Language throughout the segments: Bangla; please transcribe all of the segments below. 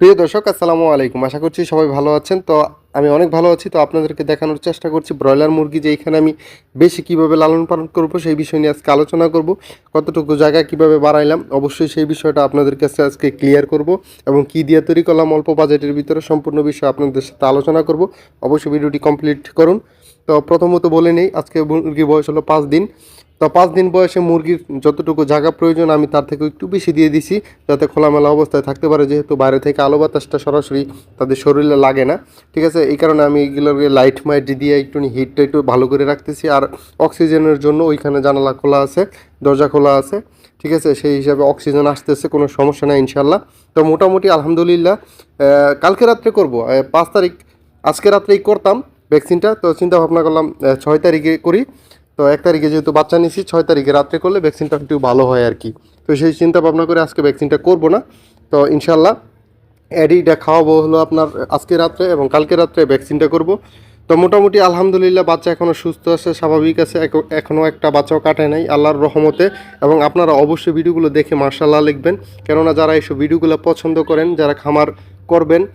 প্রিয় দর্শক, আসসালামু আলাইকুম। আশা করছি সবাই ভালো আছেন। তো আমি অনেক ভালো আছি। তো আপনাদেরকে দেখানোর চেষ্টা করছি ব্রয়লার মুরগি, যে এখানে আমি বেশি কীভাবে লালন পালন করব সেই বিষয় নিয়ে আজকে আলোচনা করব, কতটুকু জায়গা কীভাবে বাড়াইলাম, অবশ্যই সেই বিষয়টা আপনাদের কাছে আজকে ক্লিয়ার করব এবং কি দিয়ে তৈরি করলাম, অল্প বাজেটের ভিতরে সম্পূর্ণ বিষয় আপনাদের সাথে আলোচনা করব। অবশ্যই ভিডিওটি কমপ্লিট করুন। তো প্রথমত বলে নেই, আজকে মুরগির বয়স হলো পাঁচ দিন। তো পাঁচ দিন বয়সে মুরগির যতটুকু জায়গা প্রয়োজন, আমি তার থেকে একটু বেশি দিয়ে দিছি, যাতে খোলামেলা অবস্থায় থাকতে পারে, যেহেতু বাইরে থেকে আলো বাতাসটা সরাসরি তাদের শরীরে লাগে না। ঠিক আছে, এই কারণে আমি এগুলোকে লাইট মাইট দিয়ে একটু হিটটা একটু ভালো করে রাখতেছি, আর অক্সিজেনের জন্য ওইখানে জানালা খোলা আছে, দরজা খোলা আছে। ঠিক আছে, সেই হিসাবে অক্সিজেন আসতেছে, কোনো সমস্যা নাই ইনশাল্লাহ তো মোটামুটি আলহামদুলিল্লাহ কালকে রাত্রে করব পাঁচ তারিখ, আজকে রাত্রেই করতাম। ভ্যাকসিনটা। তো চিন্তা ভাবনা করলাম ছয় তারিখে করি। তো এক তারিখে যেহেতু বাচ্চা নিছি, ছয় তারিখে রাত্রে করলে ভ্যাকসিনটা একটু ভালো হয় আর কি। তো সেই চিন্তা ভাবনা করে আজকে ভ্যাকসিনটা করব না। তো ইনশাল্লাহ অ্যাডিটা খাওয়াবো হলো আপনার আজকে রাত্রে এবং কালকে রাত্রে ভ্যাকসিনটা করব। তো মোটামুটি আলহামদুলিল্লাহ বাচ্চা এখনও সুস্থ আছে, স্বাভাবিক আছে, এখ- এখনও একটা বাচ্চাও কাটে নাই, আল্লাহর রহমতে। এবং আপনারা অবশ্যই ভিডিওগুলো দেখে মার্শাল্লাহ লিখবেন। কেননা যারা এইসব ভিডিওগুলো পছন্দ করেন, যারা খামার করবেন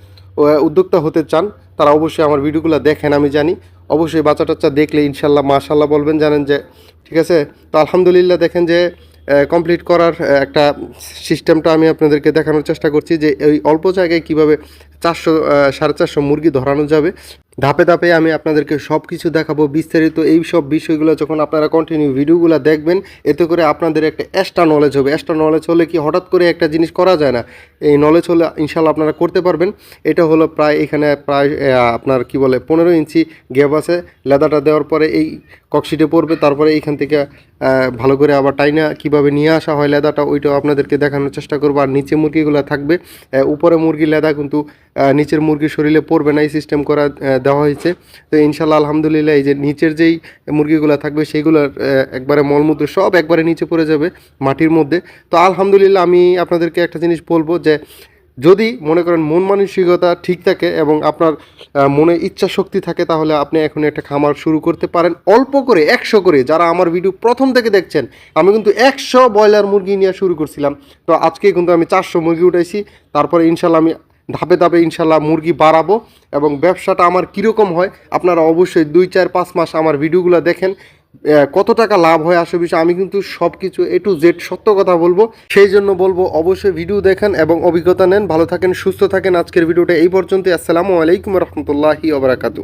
উদ্যোক্তা হতে চান, তারা অবশ্যই আমার ভিডিওগুলো দেখেন, আমি জানি। অবশ্যই বাচ্চা টাচ্চা দেখলে ইনশাল্লাহ, মাশাল্লাহ বলবেন, জানেন যে, ঠিক আছে? তো আলহামদুলিল্লাহ দেখেন যে কমপ্লিট করার একটা সিস্টেমটা আমি আপনাদেরকে দেখানোর চেষ্টা করছি যে, এই অল্প জায়গায় কীভাবে চারশো সাড়ে চারশো মুরগি ধরানো যাবে। ধাপে ধাপে আমি আপনাদেরকে সব কিছু দেখাবো, বিস্তারিত এই সব বিষয়গুলো যখন আপনারা কন্টিনিউ ভিডিওগুলো দেখবেন, এতে করে আপনাদের একটা এক্সট্রা নলেজ হবে। এক্সট্রা নলেজ হলে কি হঠাৎ করে একটা জিনিস করা যায় না? এই নলেজ হলে ইনশাল্লাহ আপনারা করতে পারবেন। এটা হলো প্রায় এখানে প্রায় আপনার কি বলে, পনেরো ইঞ্চি গ্যাপ আছে। লেদাটা দেওয়ার পরে এই ককশিটে পড়বে। তারপরে এইখান থেকে ভালো করে আবার টাইনা কীভাবে নিয়ে আসা হয় লেদাটা ওইটাও আপনাদেরকে দেখানোর চেষ্টা করব। আর নিচে মুরগিগুলো থাকবে। উপরে মুরগি লেদা কিন্তু নিচের মুরগির শরীরে পড়বে না। এই সিস্টেম করা দেওয়া হয়েছে। তো ইনশাল্লাহ, আলহামদুলিল্লাহ, এই যে নিচের যেই মুরগিগুলো থাকবে সেইগুলোর একবারে মলমূত্র সব একবারে নিচে পড়ে যাবে মাটির মধ্যে। তো আলহামদুলিল্লাহ, আমি আপনাদেরকে একটা জিনিস বলব যে, যদি মনে করেন মন মানসিকতা ঠিক থাকে এবং আপনার মনে ইচ্ছা শক্তি থাকে, তাহলে আপনি এখন একটা খামার শুরু করতে পারেন। অল্প করে, একশো করে, যারা আমার ভিডিও প্রথম থেকে দেখছেন, আমি কিন্তু একশো ব্রয়লার মুরগি নিয়ে শুরু করছিলাম। তো আজকে কিন্তু আমি চারশো মুরগি উঠাইছি। তারপরে ইনশাল্লাহ আমি ধাপে ধাপে ইনশাল্লাহ মুরগি বাড়াবো এবং ব্যবসাটা আমার কীরকম হয় আপনারা অবশ্যই দুই চার পাঁচ মাস আমার ভিডিওগুলো দেখেন কত টাকা লাভ হয় আসে বিষয়ে আমি কিন্তু সব কিছু এ টু জেড সত্য কথা বলব। সেই জন্য বলব অবশ্যই ভিডিও দেখেন এবং অভিজ্ঞতা নেন। ভালো থাকেন, সুস্থ থাকেন। আজকের ভিডিওটা এই পর্যন্ত আসসালামু আলাইকুম রহমতুল্লাহি ওবরাকাতু